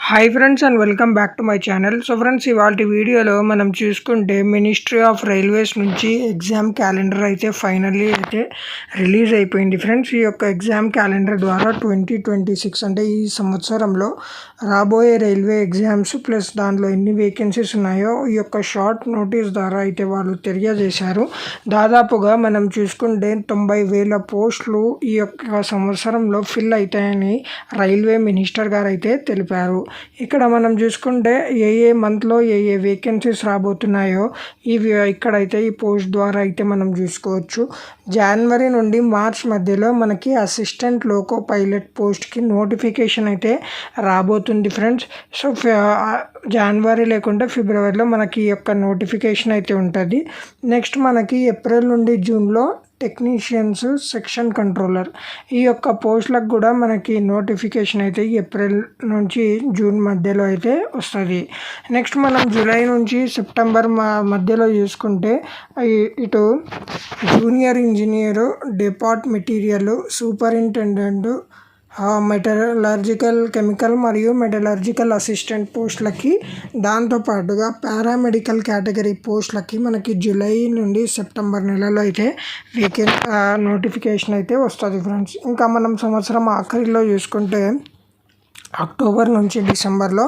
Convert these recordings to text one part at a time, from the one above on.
Hi friends and welcome back to my channel so friends ఇవాళ వీడియోలో మనం చూసుకుంటే మినిస్ట్రీ ఆఫ్ రైల్వేస్ నుంచి ఎగ్జామ్ క్యాలెండర్ అయితే ఫైనల్లీ అయితే రిలీజ్ అయిపోయింది ఫ్రెండ్స్ ఈ యొక్క ఎగ్జామ్ క్యాలెండర్ ద్వారా ట్వంటీ ట్వంటీ సిక్స్ అంటే ఈ సంవత్సరంలో రాబోయే రైల్వే ఎగ్జామ్స్ ప్లస్ దాంట్లో ఎన్ని వేకెన్సీస్ ఉన్నాయో ఈ యొక్క షార్ట్ నోటీస్ ద్వారా అయితే వాళ్ళు తెలియజేశారు. దాదాపుగా మనం చూసుకుంటే తొంభై వేల పోస్టులు ఈ యొక్క సంవత్సరంలో ఫిల్ అవుతాయని రైల్వే మినిస్టర్ గారు అయితే తెలిపారు. ఇక్కడ మనం చూసుకుంటే ఏ ఏ మంత్లో ఏ ఏ వేకెన్సీస్ రాబోతున్నాయో ఇవి ఇక్కడైతే ఈ పోస్ట్ ద్వారా అయితే మనం చూసుకోవచ్చు. జనవరి నుండి మార్చ్ మధ్యలో మనకి అసిస్టెంట్ లోకో పైలట్ పోస్ట్కి నోటిఫికేషన్ అయితే రాబోతుంది ఫ్రెండ్స్ సో జనవరి లేకుంటే ఫిబ్రవరిలో మనకి ఈ యొక్క నోటిఫికేషన్ అయితే ఉంటుంది. నెక్స్ట్ మనకి ఏప్రిల్ నుండి జూన్లో టెక్నీషియన్స్ సెక్షన్ కంట్రోలర్ ఈ యొక్క పోస్టులకు కూడా మనకి నోటిఫికేషన్ అయితే ఏప్రిల్ నుంచి జూన్ మధ్యలో అయితే వస్తుంది. నెక్స్ట్ మనం జూలై నుంచి సెప్టెంబర్ మధ్యలో చూసుకుంటే ఇటు junior engineer depot material superintendent metallurgical chemical మరియు మెటలర్జికల్ అసిస్టెంట్ పోస్టులకి దాంతోపాటుగా పారామెడికల్ కేటగిరీ పోస్టులకి మనకి జూలై నుండి సెప్టెంబర్ నెలలో అయితే వీకెండ్ నోటిఫికేషన్ అయితే వస్తుంది ఫ్రెండ్స్ ఇంకా మనం సంవత్సరం ఆఖరిలో చూసుకుంటే అక్టోబర్ నుంచి డిసెంబర్లో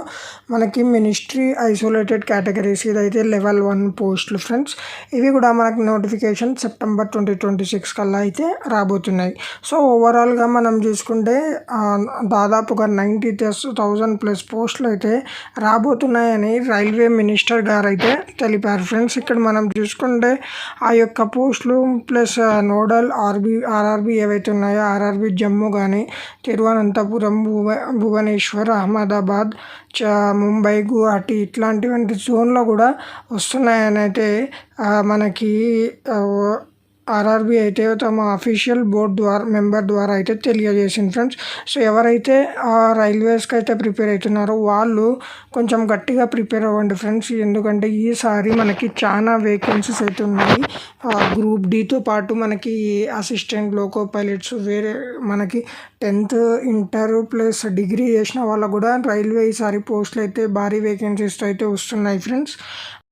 మనకి మినిస్ట్రీ ఐసోలేటెడ్ కేటగిరీస్ ఇదైతే లెవెల్ వన్ పోస్టులు ఫ్రెండ్స్. ఇవి కూడా మనకు notification September twenty twenty six కల్లా అయితే రాబోతున్నాయి. సో ఓవరాల్గా మనం చూసుకుంటే దాదాపుగా నైంటీ థౌజండ్ ప్లస్ పోస్టులు అయితే రాబోతున్నాయని రైల్వే మినిస్టర్ గారు అయితే తెలిపారు ఫ్రెండ్స్. ఇక్కడ మనం చూసుకుంటే ఆ యొక్క పోస్టులు ప్లస్ నోడల్ ఆర్బీ ఆర్ఆర్బీ ఏవైతే ఉన్నాయో ఆర్ఆర్బీ జమ్మూ కానీ తిరువనంతపురం భువ భువనే భువనేశ్వర్ అహ్మదాబాద్ చ ముంబై గువాహటి ఇట్లాంటివంటి జోన్లో కూడా వస్తున్నాయని అయితే మనకి ఆర్ఆర్బీ అయితే తమ అఫీషియల్ బోర్డ్ ద్వారా మెంబర్ ద్వారా అయితే తెలియజేసింది ఫ్రెండ్స్ సో ఎవరైతే ఆ రైల్వేస్కి అయితే ప్రిపేర్ అవుతున్నారో వాళ్ళు కొంచెం గట్టిగా ప్రిపేర్ అవ్వండి ఫ్రెండ్స్ ఎందుకంటే ఈసారి మనకి చాలా వేకెన్సీస్ అయితే ఉన్నాయి. గ్రూప్ డితో పాటు మనకి అసిస్టెంట్ లోకో పైలట్స్ వేరే మనకి టెన్త్ ఇంటర్ ప్లస్ డిగ్రీ చేసిన వాళ్ళకు కూడా రైల్వే ఈసారి పోస్టులు అయితే భారీ వేకెన్సీస్తో అయితే వస్తున్నాయి ఫ్రెండ్స్